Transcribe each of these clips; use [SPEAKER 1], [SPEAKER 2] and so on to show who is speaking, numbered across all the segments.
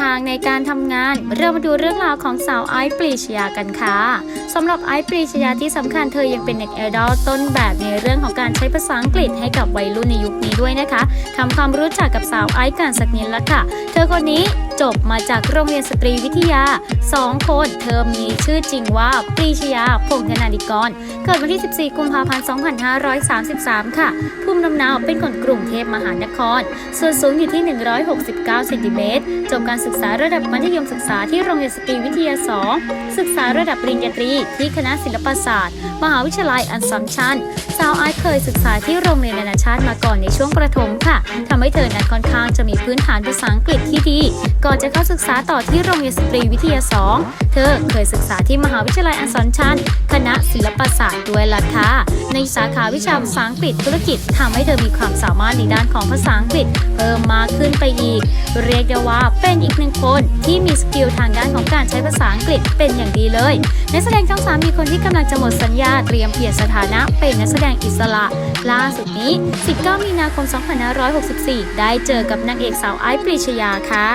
[SPEAKER 1] ทางในการทำงาน เรามาดูเรื่องราวของสาวไอซ์ปรีชยากันค่ะสำหรับไอซ์ปรีชยาที่สำคัญเธอยังเป็นเน็ตไอดอลต้นแบบในเรื่องของการใช้ภาษาอังกฤษให้กับวัยรุ่นในยุคนี้ด้วยนะคะทำความรู้จักกับสาวไอซ์กันสักนิดละค่ะ เธอคนนี้ จบมาจากโรงเรียนสตรีวิทยา 2 คน เธอมีชื่อจริงว่าปรีชยาพงธนาดิกร เกิดวันที่ 14 กุมภาพันธ์ 2533 ค่ะ ภูมิลำเนาเป็นคนกรุงเทพมหานคร ส่วนสูงอยู่ที่ 169 เซนติเมตร จบการศึกษาระดับมัธยมศึกษาที่โรงเรียนสตรีวิทยา 2 ศึกษาระดับปริญญาตรีที่คณะศิลปศาสตร์มหาวิทยาลัยอันซัมชันสาวไอซ์เคยศึกษาที่โรงเรียนนานาชาติมาก่อนในช่วงประถมค่ะทำให้เธอนั้นค่อนข้างจะมีพื้นฐานภาษาอังกฤษที่ดี ก่อนจะเข้าศึกษาต่อที่โรงเรียนสตรีวิทยา 2 เธอเคยศึกษาที่มหาวิทยาลัยอันซัมชันคณะศิลปศาสตร์ด้วยล่ะค่ะในสาขาวิชาภาษาอังกฤษธุรกิจทำให้เธอมีความสามารถในด้านของภาษาอังกฤษ เพิ่มมากขึ้นไปอีก เรียกได้ว่าเป็นอีกหนึ่งคนที่มีสกิลทางด้านของการใช้ภาษาอังกฤษเป็นอย่างดีเลยนักแสดงช่องสามมีคนที่กำลังจะหมดสัญญาเตรียมเปลี่ยนสถานะเป็นนักแสดงอิสระ ล่าสุดนี้ 19 มีนาคม 2564 ได้เจอกับนางเอกสาวไอซ์ปรีชยาค่ะ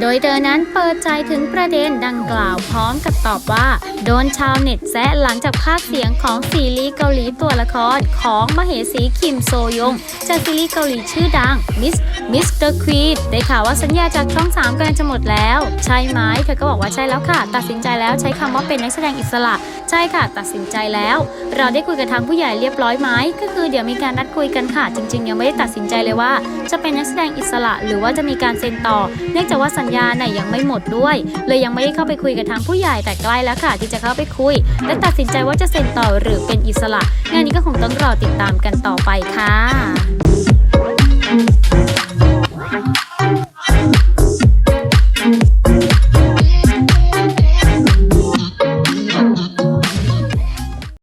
[SPEAKER 1] โดยเธอนั้นเปิดใจถึงประเด็นดังกล่าวพร้อมกับตอบว่า โดนชาวเน็ตแซะหลังจากภาคเสียงของซีรีส์เกาหลีตัวละครของมเหสีคิมโซยง จากซีรีส์เกาหลีชื่อดัง Miss Mr. Queen ได้ข่าวว่าสัญญาจากช่อง 3กำลังจะหมดแล้ว ใช่ไหมเธอก็บอกว่าใช่แล้วค่ะ ตัดสินใจแล้วใช้คำว่าเป็นนักแสดงอิสระ ช่ค่ะ ตัดสินใจแล้ว เราได้คุยกับทางผู้ใหญ่เรียบร้อยไหมก็คือเดี๋ยวมีการนัดคุยกันค่ะ จริง ๆ ยังไม่ได้ตัดสินใจเลยว่า จะเป็นนักแสดงอิสระ หรือว่าจะมีการเซ็นต่อ เนื่องจากว่าสัญญาเนี่ยยังไม่หมดด้วย เลยยังไม่ได้เข้าไปคุยกับทางผู้ใหญ่แต่ใกล้แล้วค่ะ ที่จะเข้าไปคุย และตัดสินใจว่าจะเซ็นต่อหรือเป็นอิสระ งานนี้ก็คงต้องรอติดตามกันต่อไปค่ะ